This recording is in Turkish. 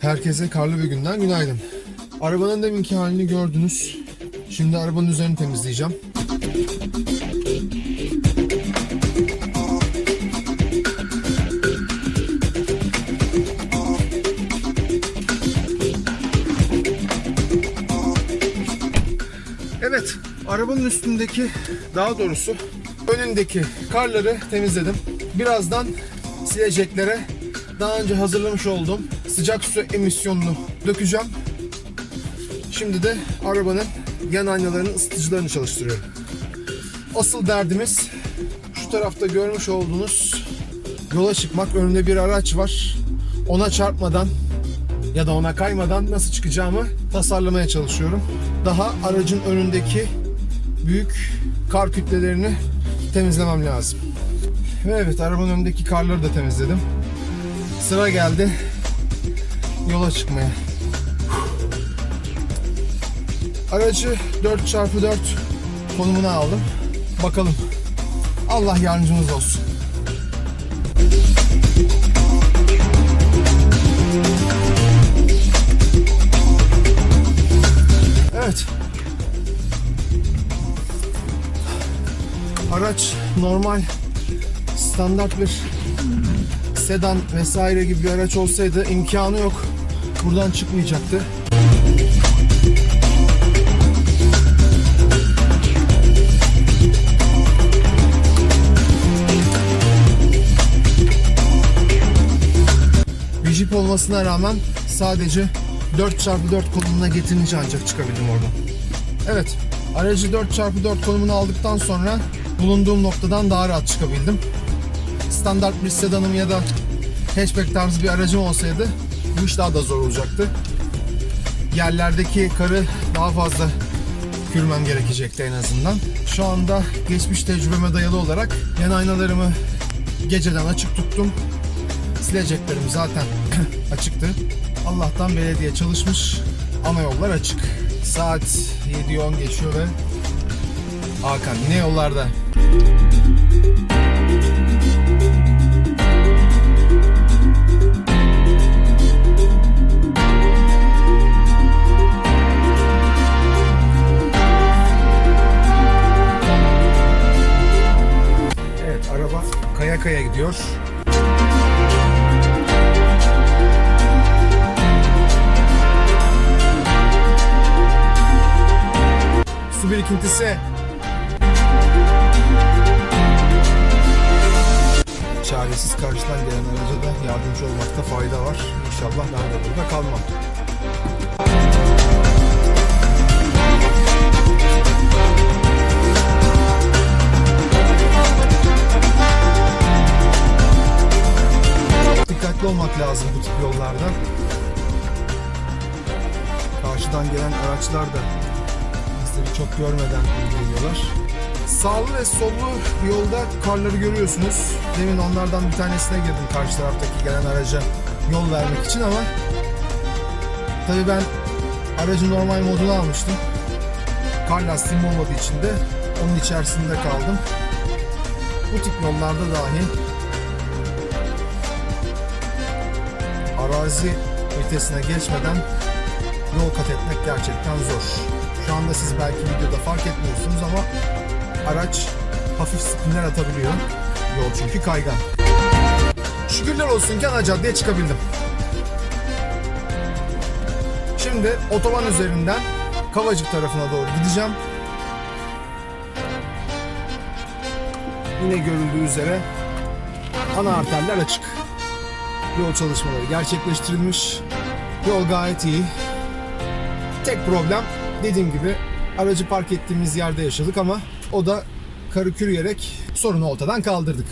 Herkese karlı bir günden günaydın. Arabanın deminki halini gördünüz. Şimdi arabanın üzerini temizleyeceğim. Evet, arabanın üstündeki, daha doğrusu önündeki karları temizledim. Birazdan sileceklere daha önce hazırlamış olduğum sıcak su emisyonunu dökeceğim. Şimdi de arabanın yan aynalarının ısıtıcılarını çalıştırıyorum. Asıl derdimiz şu tarafta görmüş olduğunuz yola çıkmak. Önümde bir araç var. Ona çarpmadan ya da ona kaymadan nasıl çıkacağımı tasarlamaya çalışıyorum. Daha aracın önündeki büyük kar kütlelerini temizlemem lazım. Ve evet arabanın önündeki karları da temizledim. Sıra geldi yola çıkmaya. Aracı 4x4 konumuna aldım. Bakalım. Allah yardımcımız olsun. Evet. Araç normal standart bir sedan vesaire gibi bir araç olsaydı imkanı yok. Buradan çıkmayacaktı. Bir jip olmasına rağmen sadece 4x4 konumuna getirince ancak çıkabildim oradan. Evet, aracı 4x4 konumuna aldıktan sonra bulunduğum noktadan daha rahat çıkabildim. Standart bir sedanım ya da hatchback tarzı bir aracım olsaydı bu iş daha da zor olacaktı. Yerlerdeki karı daha fazla kürmem gerekecekti en azından. Şu anda geçmiş tecrübeme dayalı olarak yan aynalarımı geceden açık tuttum. Sileceklerim zaten açıktı. Allah'tan belediye çalışmış. Ana yollar açık. Saat 7'yi 10 geçiyor ve Hakan yine yollarda. Gidiyor. Su birikintisi. Çaresiz karşıdan gelen araca da yardımcı olmakta fayda var. İnşallah ben de burada kalmam. Olmak lazım bu tip yollarda. Karşıdan gelen araçlar da bizleri çok görmeden geliyorlar. Sağlı ve sollu yolda karları görüyorsunuz. Demin onlardan bir tanesine girdim karşı taraftaki gelen araca yol vermek için ama tabii ben aracın normal modunu almıştım. Kar lastiğim olmadığı için de onun içerisinde kaldım. Bu tip yollarda dahi arazi vitesine geçmeden yol kat etmek gerçekten zor. Şu anda siz belki videoda fark etmiyorsunuz ama araç hafif spinler atabiliyor. Yol çünkü kaygan. Şükürler olsun ki ana caddeye çıkabildim. Şimdi otoban üzerinden Kavacık tarafına doğru gideceğim. Yine görüldüğü üzere ana arterler açık. Yol çalışmaları gerçekleştirilmiş. Yol gayet iyi. Tek problem dediğim gibi aracı park ettiğimiz yerde yaşadık ama o da karı kürüyerek sorunu ortadan kaldırdık.